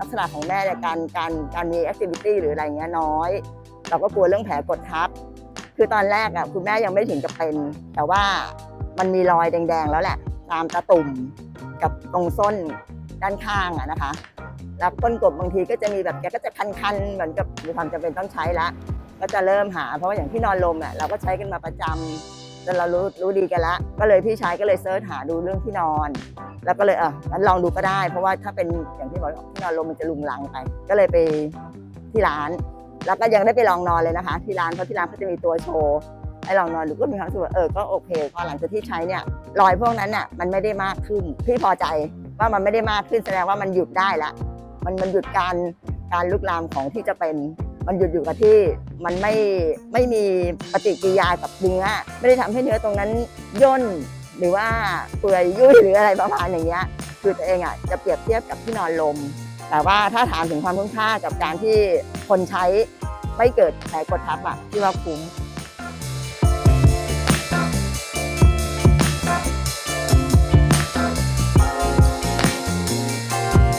ลักษณะของแม่เนี่ยการการการมีแอคทิวิตี้หรืออะไรเงี้ยน้อย เราก็กลัวเรื่องแผลกดทับ คือตอนแรกอะคุณแม่ยังไม่ถึงกับเป็น แต่ว่ามันมีรอยแดงๆแล้วแหละ ตามตะตุ่มกับตรงส้นด้านข้างอะนะคะแล้วก้นกบบางทีก็จะมีแบบแกก็จะคันๆ เหมือนกับมีความจำเป็นต้องใช้ละ ก็จะเริ่มหา เพราะว่าอย่างที่นอนลมอ่ยเราก็ใช้กันมาประจำ จนเรารู้รู้ดีกันละ ก็เลยพี่ชายก็เลยเซิร์ชหาดูเรื่องที่นอน แล้วก็เลยเอองั้นลองดูก็ได้ เพราะว่าถ้าเป็นอย่างที่บอกที่นอนลมมันจะลุงลังไป ก็เลยไปที่ร้าน แล้วก็ยังได้ไปลองนอนเลยนะคะ ที่ร้านเพราะที่ร้านเขาจะมีตัวโชว์ให้ลองนอนดูก็มีความรู้สึกว่าเออก็โอเคพอหลังจากที่ใช้เนี่ยรอยพวกนั้นน่ะมันไม่ได้มากขึ้นพี่พอใจว่ามันไม่ได้มากขึ้นแสดงว่ามันหยุดได้ละมันมันหยุดการการลุกลามของที่จะเป็น มันหยุดอยู่กับที่ มันไม่ไม่มีปฏิกิริยากับเนื้อ ไม่ได้ทำให้เนื้อตรงนั้นย่นหรือว่าเปื่อยยุ่ยหรืออะไรประมาณอย่างเงี้ยคือตัวเองอะจะเปรียบเทียบกับที่นอนลม แต่ว่าถ้าถามถึงความคุ้มค่ากับการที่คนใช้ไม่เกิดแผลกดทับอะที่ว่าคุ้ม